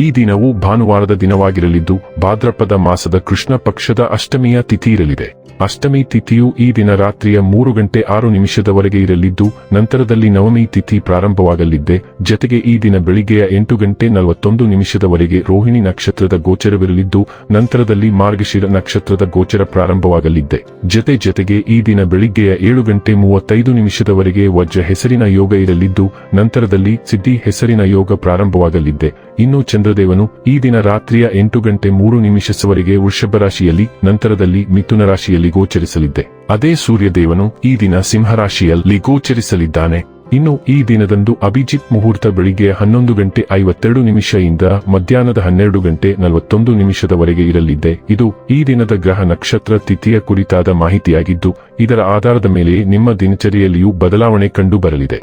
ಈ ದಿನವು ಭಾನುವಾರದ ದಿನವಾಗಿರಲಿದ್ದು, ಭಾದ್ರಪದ ಮಾಸದ ಕೃಷ್ಣ ಪಕ್ಷದ ಅಷ್ಟಮಿಯ ತಿಥಿ ಇರಲಿದೆ. ಅಷ್ಟಮಿ ತಿಥಿಯು ಈ ದಿನ ರಾತ್ರಿಯ ಮೂರು ಗಂಟೆ ಆರು ನಿಮಿಷದವರೆಗೆ ಇರಲಿದ್ದು, ನಂತರದಲ್ಲಿ ನವಮಿ ತಿಥಿ ಪ್ರಾರಂಭವಾಗಲಿದ್ದೆ. ಜತೆಗೆ ಈ ದಿನ ಬೆಳಿಗ್ಗೆಯ ಎಂಟು ಗಂಟೆ ನಲವತ್ತೊಂದು ನಿಮಿಷದವರೆಗೆ ರೋಹಿಣಿ ನಕ್ಷತ್ರದ ಗೋಚರವಿರಲಿದ್ದು, ನಂತರದಲ್ಲಿ ಮಾರ್ಗಶಿರ ನಕ್ಷತ್ರದ ಗೋಚರ ಪ್ರಾರಂಭವಾಗಲಿದ್ದೆ. ಜತೆ ಜತೆಗೆ ಈ ದಿನ ಬೆಳಿಗ್ಗೆಯ ಏಳು ಗಂಟೆ ಮೂವತ್ತೈದು ನಿಮಿಷದವರೆಗೆ ವಜ್ರ ಹೆಸರಿನ ಯೋಗ ಇರಲಿದ್ದು, ನಂತರದಲ್ಲಿ ಸಿದ್ಧಿ ಹೆಸರಿನ ಯೋಗ ಪ್ರಾರಂಭವಾಗಲಿದ್ದೆ. ಇನ್ನು ಚಂದ್ರದೇವನು ಈ ದಿನ ರಾತ್ರಿಯ ಎಂಟು ಗಂಟೆ ಮೂರು ನಿಮಿಷಸವರೆಗೆ ವೃಷಭ ರಾಶಿಯಲ್ಲಿ, ನಂತರದಲ್ಲಿ ಮಿಥುನ ರಾಶಿಯಲ್ಲಿ ಗೋಚರಿಸಲಿದ್ದೆ. ಅದೇ ಸೂರ್ಯದೇವನು ಈ ದಿನ ಸಿಂಹರಾಶಿಯಲ್ಲಿ ಗೋಚರಿಸಲಿದ್ದಾನೆ. ಇನ್ನು ಈ ದಿನದಂದು ಅಭಿಜಿತ್ ಮುಹೂರ್ತ ಬೆಳಿಗ್ಗೆ ಹನ್ನೊಂದು ಗಂಟೆ ಐವತ್ತೆರಡು ನಿಮಿಷದಿಂದ ಮಧ್ಯಾಹ್ನದ ಹನ್ನೆರಡು ಗಂಟೆ ನಲವತ್ತೊಂದು ನಿಮಿಷದವರೆಗೆ ಇರಲಿದೆ ಇದು ಈ ದಿನದ ಗ್ರಹ ನಕ್ಷತ್ರ ತಿಥಿಯ ಕುರಿತಾದ ಮಾಹಿತಿಯಾಗಿದ್ದು, ಇದರ ಆಧಾರದ ಮೇಲೆ ನಿಮ್ಮ ದಿನಚರಿಯಲ್ಲಿಯೂ ಬದಲಾವಣೆ ಕಂಡು ಬರಲಿದೆ.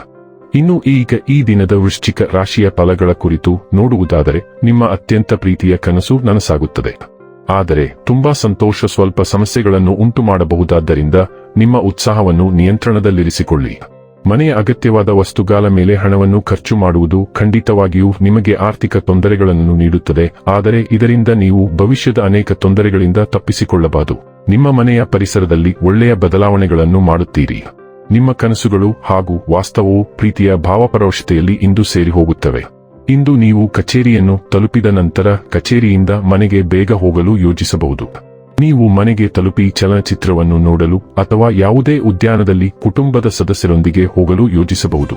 ಇನ್ನು ಈಗ ಈ ದಿನದ ವೃಶ್ಚಿಕ ರಾಶಿಯ ಫಲಗಳ ಕುರಿತು ನೋಡುವುದಾದರೆ, ನಿಮ್ಮ ಅತ್ಯಂತ ಪ್ರೀತಿಯ ಕನಸು ನನಸಾಗುತ್ತದೆ. ಆದರೆ, ತುಂಬಾ ಸಂತೋಷ ಸ್ವಲ್ಪ ಸಮಸ್ಯೆಗಳನ್ನು ಉಂಟು ಮಾಡಬಹುದಾದ್ದರಿಂದ ನಿಮ್ಮ ಉತ್ಸಾಹವನ್ನು ನಿಯಂತ್ರಣದಲ್ಲಿರಿಸಿಕೊಳ್ಳಿ. ಮನೆಯ ಅಗತ್ಯವಾದ ವಸ್ತುಗಾಲ ಮೇಲೆ ಹಣವನ್ನು ಖರ್ಚು ಮಾಡುವುದು ಖಂಡಿತವಾಗಿಯೂ ನಿಮಗೆ ಆರ್ಥಿಕ ತೊಂದರೆಗಳನ್ನು ನೀಡುತ್ತದೆ, ಆದರೆ ಇದರಿಂದ ನೀವು ಭವಿಷ್ಯದ ಅನೇಕ ತೊಂದರೆಗಳಿಂದ ತಪ್ಪಿಸಿಕೊಳ್ಳಬಹುದು ನಿಮ್ಮ ಮನೆಯ ಪರಿಸರದಲ್ಲಿ ಒಳ್ಳೆಯ ಬದಲಾವಣೆಗಳನ್ನು ಮಾಡುತ್ತೀರಿ. ನಿಮ್ಮ ಕನಸುಗಳು ಹಾಗೂ ವಾಸ್ತವವು ಪ್ರೀತಿಯ ಭಾವಪರೋಷತೆಯಲ್ಲಿ ಇಂದು ಸೇರಿ ಹೋಗುತ್ತವೆ. ಇಂದು ನೀವು ಕಚೇರಿಯನ್ನು ತಲುಪಿದ ನಂತರ ಕಚೇರಿಯಿಂದ ಮನೆಗೆ ಬೇಗ ಹೋಗಲು ಯೋಜಿಸಬಹುದು. ನೀವು ಮನೆಗೆ ತಲುಪಿ ಚಲನಚಿತ್ರವನ್ನು ನೋಡಲು ಅಥವಾ ಯಾವುದೇ ಉದ್ಯಾನದಲ್ಲಿ ಕುಟುಂಬದ ಸದಸ್ಯರೊಂದಿಗೆ ಹೋಗಲು ಯೋಜಿಸಬಹುದು.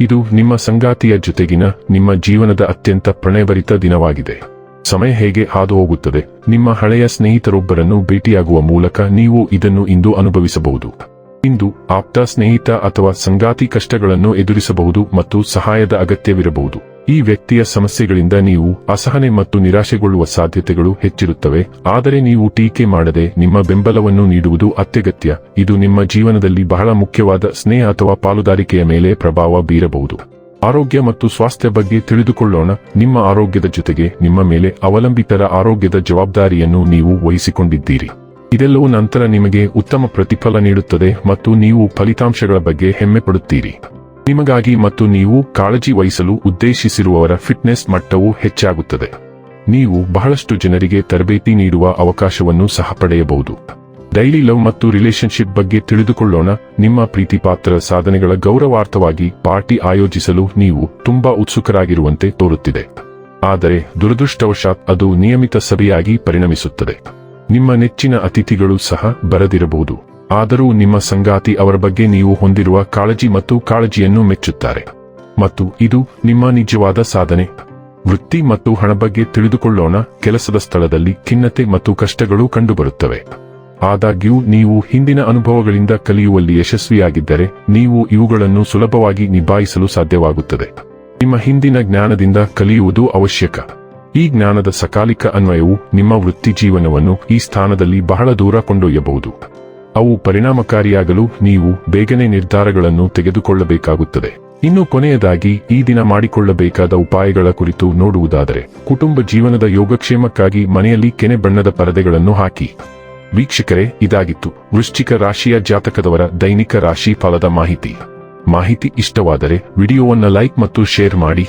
ಇದು ನಿಮ್ಮ ಸಂಗಾತಿಯ ಜೊತೆಗಿನ ನಿಮ್ಮ ಜೀವನದ ಅತ್ಯಂತ ಪ್ರಣಯಭರಿತ ದಿನವಾಗಿದೆ. ಸಮಯ ಹೇಗೆ ಹಾದು ಹೋಗುತ್ತದೆ ನಿಮ್ಮ ಹಳೆಯ ಸ್ನೇಹಿತರೊಬ್ಬರನ್ನು ಭೇಟಿಯಾಗುವ ಮೂಲಕ ನೀವು ಇದನ್ನು ಇಂದು ಅನುಭವಿಸಬಹುದು. ಇಂದು ಆಪ್ತ ಸ್ನೇಹಿತ ಅಥವಾ ಸಂಗಾತಿ ಕಷ್ಟಗಳನ್ನು ಎದುರಿಸಬಹುದು ಮತ್ತು ಸಹಾಯದ ಅಗತ್ಯವಿರಬಹುದು. ಈ ವ್ಯಕ್ತಿಯ ಸಮಸ್ಯೆಗಳಿಂದ ನೀವು ಅಸಹನೆ ಮತ್ತು ನಿರಾಶೆಗೊಳ್ಳುವ ಸಾಧ್ಯತೆಗಳು ಹೆಚ್ಚಿರುತ್ತವೆ. ಆದರೆ ನೀವು ಟೀಕೆ ಮಾಡದೆ ನಿಮ್ಮ ಬೆಂಬಲವನ್ನು ನೀಡುವುದು ಅತ್ಯಗತ್ಯ. ಇದು ನಿಮ್ಮ ಜೀವನದಲ್ಲಿ ಬಹಳ ಮುಖ್ಯವಾದ ಸ್ನೇಹ ಅಥವಾ ಪಾಲುದಾರಿಕೆಯ ಮೇಲೆ ಪ್ರಭಾವ ಬೀರಬಹುದು. ಆರೋಗ್ಯ ಮತ್ತು ಸ್ವಾಸ್ಥ್ಯ ಬಗ್ಗೆ ತಿಳಿದುಕೊಳ್ಳೋಣ. ನಿಮ್ಮ ಆರೋಗ್ಯದ ಜೊತೆಗೆ ನಿಮ್ಮ ಮೇಲೆ ಅವಲಂಬಿತರ ಆರೋಗ್ಯದ ಜವಾಬ್ದಾರಿಯನ್ನು ನೀವು ವಹಿಸಿಕೊಂಡಿದ್ದೀರಿ. ಇದೆಲ್ಲವೂ ನಂತರ ನಿಮಗೆ ಉತ್ತಮ ಪ್ರತಿಫಲ ನೀಡುತ್ತದೆ ಮತ್ತು ನೀವು ಫಲಿತಾಂಶಗಳ ಬಗ್ಗೆ ಹೆಮ್ಮೆ ಪಡುತ್ತೀರಿ. ನಿಮಗಾಗಿ ಮತ್ತು ನೀವು ಕಾಳಜಿ ವಹಿಸಲು ಉದ್ದೇಶಿಸಿರುವವರ ಫಿಟ್ನೆಸ್ ಮಟ್ಟವು ಹೆಚ್ಚಾಗುತ್ತದೆ. ನೀವು ಬಹಳಷ್ಟು ಜನರಿಗೆ ತರಬೇತಿ ನೀಡುವ ಅವಕಾಶವನ್ನು ಸಹ ಪಡೆಯಬಹುದು. ಡೈಲಿ ಲವ್ ಮತ್ತು ರಿಲೇಶನ್ಶಿಪ್ ಬಗ್ಗೆ ತಿಳಿದುಕೊಳ್ಳೋಣ. ನಿಮ್ಮ ಪ್ರೀತಿಪಾತ್ರ ಸಾಧನೆಗಳ ಗೌರವಾರ್ಥವಾಗಿ ಪಾರ್ಟಿ ಆಯೋಜಿಸಲು ನೀವು ತುಂಬಾ ಉತ್ಸುಕರಾಗಿರುವಂತೆ ತೋರುತ್ತಿದೆ. ಆದರೆ ದುರದೃಷ್ಟವಶಾತ್ ಅದು ನಿಯಮಿತ ಸಭೆಯಾಗಿ ಪರಿಣಮಿಸುತ್ತದೆ. ನಿಮ್ಮ ನೆಚ್ಚಿನ ಅತಿಥಿಗಳು ಸಹ ಬರದಿರಬಹುದು. ಆದರೂ ನಿಮ್ಮ ಸಂಗಾತಿ ಅವರ ಬಗ್ಗೆ ನೀವು ಹೊಂದಿರುವ ಕಾಳಜಿ ಮತ್ತು ಕಾಳಜಿಯನ್ನು ಮೆಚ್ಚುತ್ತಾರೆ. ಮತ್ತು ಇದು ನಿಮ್ಮ ನಿಜವಾದ ಸಾಧನೆ. ವೃತ್ತಿ ಮತ್ತು ಹಣ ಬಗ್ಗೆ ತಿಳಿದುಕೊಳ್ಳೋಣ. ಕೆಲಸದ ಸ್ಥಳದಲ್ಲಿ ಖಿನ್ನತೆ ಮತ್ತು ಕಷ್ಟಗಳು ಕಂಡುಬರುತ್ತವೆ. ಆದಾಗ್ಯೂ, ನೀವು ಹಿಂದಿನ ಅನುಭವಗಳಿಂದ ಕಲಿಯುವಲ್ಲಿ ಯಶಸ್ವಿಯಾಗಿದ್ದರೆ, ನೀವು ಇವುಗಳನ್ನು ಸುಲಭವಾಗಿ ನಿಭಾಯಿಸಲು ಸಾಧ್ಯವಾಗುತ್ತದೆ. ನಿಮ್ಮ ಹಿಂದಿನ ಜ್ಞಾನದಿಂದ ಕಲಿಯುವುದು ಅವಶ್ಯಕ. ಈ ಜ್ಞಾನದ ಸಕಾಲಿಕ ಅನ್ವಯವು ನಿಮ್ಮ ವೃತ್ತಿಜೀವನವನ್ನು ಈ ಸ್ಥಾನದಲ್ಲಿ ಬಹಳ ದೂರ ಕೊಂಡೊಯ್ಯಬಹುದು. ಅವು ಪರಿಣಾಮಕಾರಿಯಾಗಲು ನೀವು ಬೇಗನೆ ನಿರ್ಧಾರಗಳನ್ನು ತೆಗೆದುಕೊಳ್ಳಬೇಕಾಗುತ್ತದೆ. ಇನ್ನು ಕೊನೆಯದಾಗಿ, ಈ ದಿನ ಮಾಡಿಕೊಳ್ಳಬೇಕಾದ ಉಪಾಯಗಳ ಕುರಿತು ನೋಡುವುದಾದರೆ, ಕುಟುಂಬ ಜೀವನದ ಯೋಗಕ್ಷೇಮಕ್ಕಾಗಿ ಮನೆಯಲ್ಲಿ ಕೆನೆ ಬಣ್ಣದ ಪರದೆಗಳನ್ನು ಹಾಕಿ. ವೀಕ್ಷಕರೇ, ಇದಾಗಿತ್ತು. ವೃಶ್ಚಿಕ ರಾಶಿಯ ಜಾತಕದವರ ದೈನಿಕ ರಾಶಿ ಫಲದ ಮಾಹಿತಿ. ಮಾಹಿತಿ ಇಷ್ಟವಾದರೆ, ವಿಡಿಯೋವನ್ನು ಲೈಕ್ ಮತ್ತು ಶೇರ್ ಮಾಡಿ.